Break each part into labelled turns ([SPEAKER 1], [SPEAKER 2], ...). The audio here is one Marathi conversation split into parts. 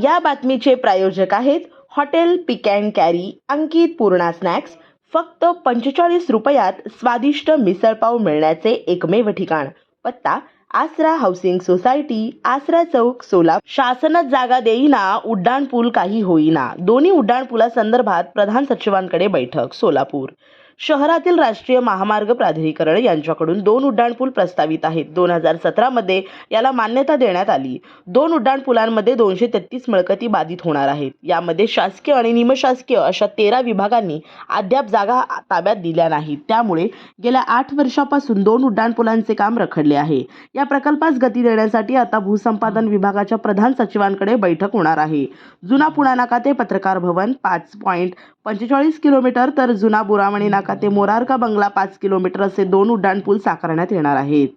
[SPEAKER 1] या बातमीचे प्रायोजक आहेत hotel pick and carry Ankit Purna snacks. फक्त पंचेचाळीस रुपयात स्वादिष्ट मिसळपाव मिळण्याचे एकमेव ठिकाण. पत्ता आसरा हाऊसिंग सोसायटी आसरा चौक सोला शासनात जागा देईना उड्डाणपूल काही होईना. दोन्ही उड्डाणपुला संदर्भात प्रधान सचिवांकडे बैठक सोलापूर. शहरातील राष्ट्रीय महामार्ग प्राधिकरण यांच्याकडून दोन उड्डाणपूल प्रस्तावित आहेत. दोन हजार सतरामध्ये याला मान्यता देण्यात आली. दोन उड्डाणपुलांमध्ये दोनशे तेहतीस मिळकती बाधित होणार आहेत. यामध्ये शासकीय आणि निमशासकीय अशा तेरा विभागांनी अद्याप जागा ताब्यात दिल्या नाहीत. त्यामुळे गेल्या आठ वर्षापासून दोन उड्डाणपुलांचे काम रखडले आहे. या प्रकल्पास गती देण्यासाठी आता भूसंपादन विभागाच्या प्रधान सचिवांकडे बैठक होणार आहे. जुना पुणा नाका ते पत्रकार भवन पाच पॉईंट पंचेचाळीस किलोमीटर तर जुना बुरामणी नाका ते मोरारका बंगला पाच किलोमीटर असे दोन उड्डाणपूल साकारण्यात येणार आहेत.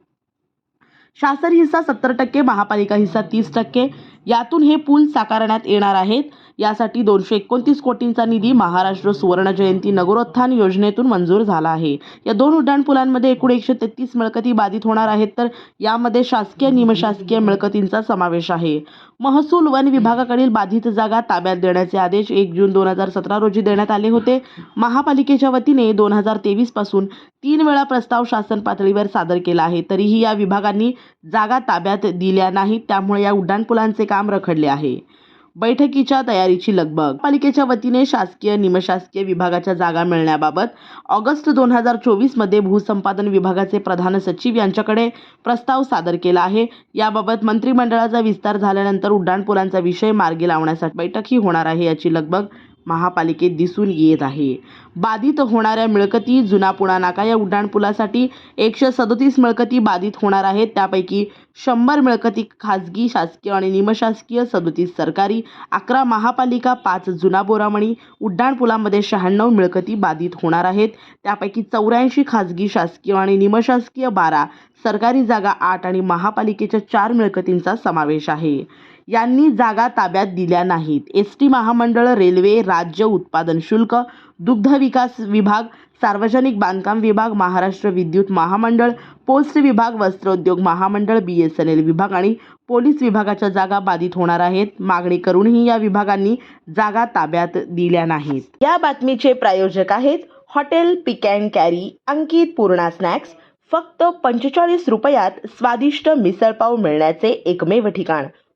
[SPEAKER 1] शासन हिस्सा सत्तर टक्के महापालिका हिस्सा तीस टक्के यातून हे पूल साकारण्यात येणार आहेत. यासाठी दोनशे एकोणतीस कोटींचा निधी महाराष्ट्र सुवर्ण जयंती नगरोत्थान योजनेतून मंजूर झाला आहे. या दोन उड्डाणपुलांमध्ये एकूण एकशे तेहतीस मिळकती बाधित होणार आहेत तर यामध्ये शासकीय निमशासकीय मिळकतींचा समावेश आहे. महसूल वन विभागाकडील बाधित जागा ताब्यात देण्याचे आदेश एक जून दोन हजार सतरा रोजी देण्यात आले होते. महापालिकेच्या वतीने दोन हजार तेवीसपासून तीन वेळा प्रस्ताव शासन पातळीवर सादर केला आहे. तरीही या विभागांनी जागा ताब्यात दिल्या नाहीत. त्यामुळे या उड्डाणपुलांचे काम रखडले आहे. बैठकीच्या तयारीची लगबग. पालिकेच्या वतीने शासकीय निमशासकीय विभागाच्या जागा मिळण्याबाबत ऑगस्ट दोन हजार चोवीसमध्ये भूसंपादन विभागाचे प्रधान सचिव यांच्याकडे प्रस्ताव सादर केला आहे. याबाबत मंत्रिमंडळाचा विस्तार झाल्यानंतर उड्डाणपुलांचा विषय मार्गी लावण्यासाठी बैठकही होणार आहे याची लगबग महापालिकेत दिसून येत आहे. बाधित होणाऱ्या मिळकती जुना पुणा नाका. या उड्डाणपुलासाठी एकशे सदोतीस मिळकती बाधित होणार आहेत. त्यापैकी शंभर मिळकती खाजगी शासकीय आणि निमशासकीय सदोतीस सरकारी अकरा महापालिका पाच जुना बोरामणी उड्डाणपुलामध्ये शहाण्णव मिळकती बाधित होणार आहेत. त्यापैकी चौऱ्याऐंशी खाजगी शासकीय आणि निमशासकीय बारा सरकारी जागा आठ आणि महापालिकेच्या चार मिळकतींचा समावेश आहे. यांनी जागा ताब्यात दिल्या नाहीत. एस टी महामंडळ रेल्वे राज्य उत्पादन शुल्क दुग्ध विकास विभाग सार्वजनिक बांधकाम विभाग महाराष्ट्र विद्युत महामंडळ पोस्ट विभाग वस्त्रोद्योग महामंडळ बी एस एन एल विभाग आणि पोलीस विभागाच्या जागा बाधित होणार आहेत. मागणी करूनही या विभागांनी जागा ताब्यात दिल्या नाहीत. या बातमीचे प्रायोजक आहेत hotel pick and carry Ankit Purna snacks. फक्त पंचेचाळीस रुपयात स्वादिष्ट मिसळपाव मिळण्याचे एकमेव ठिकाण.